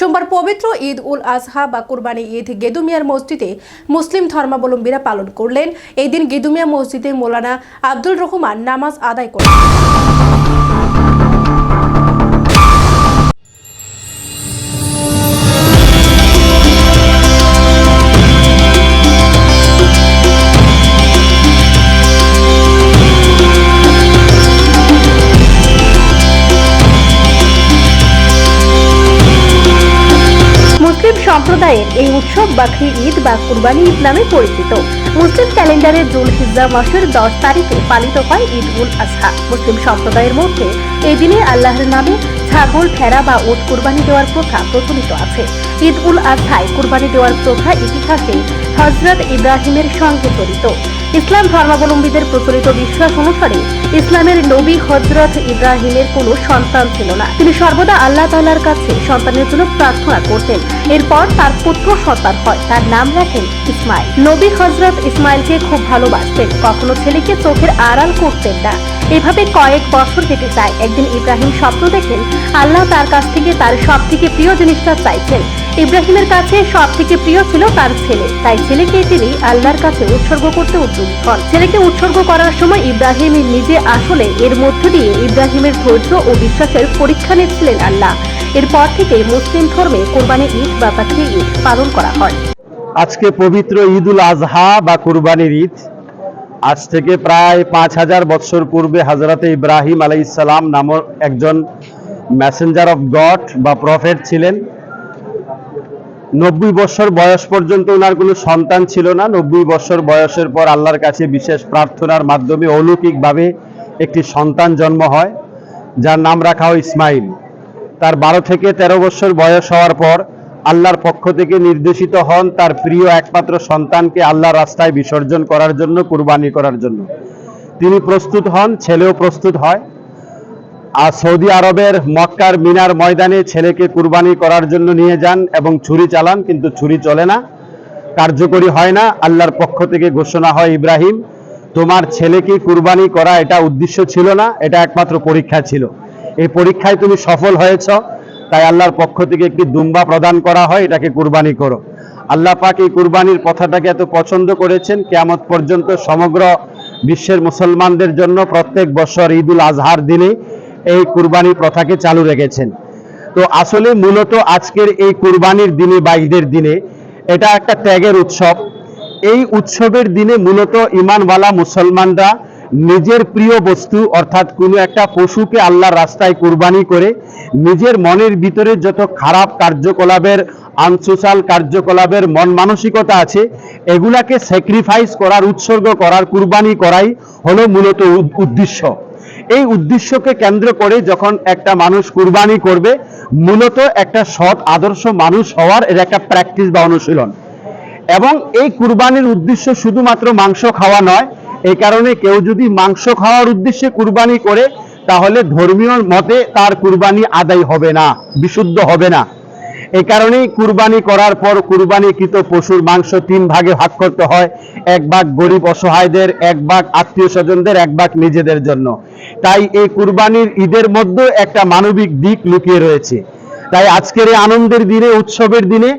সোমবার পবিত্র ঈদ উল আজহা বা কুরবানি ঈদ গেদুমিয়ার মসজিদে মুসলিম ধর্মাবলম্বীরা পালন করলেন। এই দিন গেদুমিয়া মসজিদে মোলানা আব্দুল রহমান নামাজ আদায় করেন। মুসলিম সম্প্রদায়ের এই উৎসব বাকরি, ঈদ বা কুরবানি ঈদ নামে পরিচিত। মুসলিম ক্যালেন্ডারের জুল হিজা মাসের দশ তারিখে পালিত হয় ঈদ উল আজহা মুসলিম সম্প্রদায়ের মধ্যে এই দিনে আল্লাহর নামে ছাগল, ভেড়া বা উট কুরবানি দেওয়ার প্রথা প্রচলিত আছে। ঈদ উল আজহায় কুরবানি দেওয়ার প্রথা ইতিহাসে হজরত ইব্রাহিমের সঙ্গে জড়িত। ইসলাম ধর্মাবলম্বীদের প্রচলিত বিশ্বাস অনুসারে ইসলামের নবী হজরত ইব্রাহিমের কোনো সন্তান ছিল না। তিনি সর্বদা আল্লাহ তাআলার কাছে সন্তানের জন্য প্রার্থনা করতেন। এরপর তার পুত্র সন্তান হয়, তার নাম রাখেন ইসমাইল। নবী হজরত ইসমাইলকে খুব ভালোবাসতেন, কখনো ছেলেকে চোখের আড়াল করতেন না। এভাবে কয়েক বছর কেটে যায়, একদিন ইব্রাহিম স্বপ্ন দেখেন, আল্লাহ তার কাছ থেকে তার সব থেকে প্রিয় জিনিসটা চাইছেন। ইব্রাহিমের কাছে সব থেকে প্রিয় ছিল তার ছেলে, তাই ছেলেকে তিনি আল্লাহর কাছে উৎসর্গ করতে উদ্যোগী হন ছেলেকে উৎসর্গ করার সময় ইব্রাহিম নিজে আসলে এর মধ্য দিয়ে ইব্রাহিমের ধৈর্য ও বিশ্বাসের পরীক্ষা নিচ্ছিলেন আল্লাহ। এরপর থেকে মুসলিম ধর্মে কোরবানি ঈদ বা বাকরি ঈদ পালন করা হয়। আজকে পবিত্র ঈদ উল আজহা বা কুরবানির ঈদ। আজ থেকে প্রায় পাঁচ হাজার বৎসর পূর্বে হজরতে ইব্রাহিম আলাই ইসলাম নামক একজন মেসেঞ্জার অফ গড বা প্রফেট ছিলেন। নব্বই বছর বয়স পর্যন্ত ওনার কোনো সন্তান ছিল না। নব্বই বছর বয়সের পর আল্লাহর কাছে বিশেষ প্রার্থনার মাধ্যমে অলৌকিকভাবে একটি সন্তান জন্ম হয়, যার নাম রাখা হয় ইসমাইল। তার বারো থেকে তেরো বছর বয়স হওয়ার পর আল্লাহর পক্ষ থেকে নির্দেশিত হন তার প্রিয় একমাত্র সন্তানকে আল্লাহর রাস্তায় বিসর্জন করার জন্য, কুরবানি করার জন্য। তিনি প্রস্তুত হন, ছেলেও প্রস্তুত হয়। আর সৌদি আরবের মক্কার মিনার ময়দানে ছেলেকে কুরবানি করার জন্য নিয়ে যান এবং ছুরি চালান, কিন্তু ছুরি চলে না। কার্যকরী হয় না। আল্লাহর পক্ষ থেকে ঘোষণা হয়, ইব্রাহিম, তোমার ছেলেকে কুরবানি করা এটা উদ্দেশ্য ছিল না? এটা একমাত্র পরীক্ষা ছিল। এই পরীক্ষায় তুমি সফল হয়েছ। তাই আল্লাহর পক্ষ থেকে একটি দুম্বা প্রদান করা হয়, এটাকে কুরবানি করো। আল্লাহ পাক এই কুরবানির প্রথাটাকে এত পছন্দ করেছেন, কেয়ামত পর্যন্ত সমগ্র বিশ্বের মুসলমানদের জন্য প্রত্যেক বছর ঈদুল আজহার দিনে এই কুরবানি প্রথাকে চালু রেখেছেন। তো আসলে মূলত আজকের এই কুরবানির দিনে বা ঈদের দিনে এটা একটা ত্যাগের উৎসব। এই উৎসবের দিনে মূলত ইমানওয়ালা মুসলমানরা নিজের প্রিয় বস্তু অর্থাৎ কোনো একটা পশুকে আল্লাহর রাস্তায় কুরবানি করে নিজের মনের ভিতরে যত খারাপ কার্যকলাপের, আনসোশাল কার্যকলাপের মন মানসিকতা আছে, এগুলাকে স্যাক্রিফাইস করার, উৎসর্গ করার, কুরবানি করাই হলো মূলত উদ্দেশ্য। এই উদ্দেশ্যকে কেন্দ্র করে যখন একটা মানুষ কুরবানি করবে, মূলত একটা সৎ, আদর্শ মানুষ হওয়ার এর একটা প্র্যাকটিস বা অনুশীলন। এবং এই কুরবানির উদ্দেশ্য শুধুমাত্র মাংস খাওয়া নয়, এই কারণে কেউ যদি মাংস খাওয়ার উদ্দেশ্যে কুরবানি করে, তাহলে ধর্মীয় মতে তার কুরবানি আদায় হবে না, বিশুদ্ধ হবে না। এই কারণেই কুরবানি করার পর কুরবানিকৃত পশুর মাংস তিন ভাগে ভাগ করতে হয়। এক ভাগ গরিব অসহায়দের, এক ভাগ আত্মীয় স্বজনদের, এক ভাগ নিজেদের জন্য। তাই এই কুরবানির ঈদের মধ্যে একটা মানবিক দিক লুকিয়ে রয়েছে। তাই আজকের এই আনন্দের দিনে, উৎসবের দিনে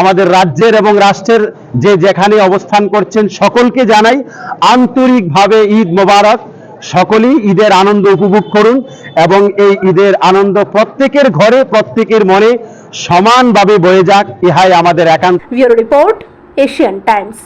আমাদের রাজ্যের এবং রাষ্ট্রের যে যেখানে অবস্থান করছেন সকলকে জানাই আন্তরিকভাবে ঈদ মোবারক। সকলেই ঈদের আনন্দ উপভোগ করুন এবং এই ঈদের আনন্দ প্রত্যেকের ঘরে, প্রত্যেকের মনে সমানভাবে বয়ে যাক ইহাই আমাদের একান্ত রিপোর্ট এশিয়ান টাইমস।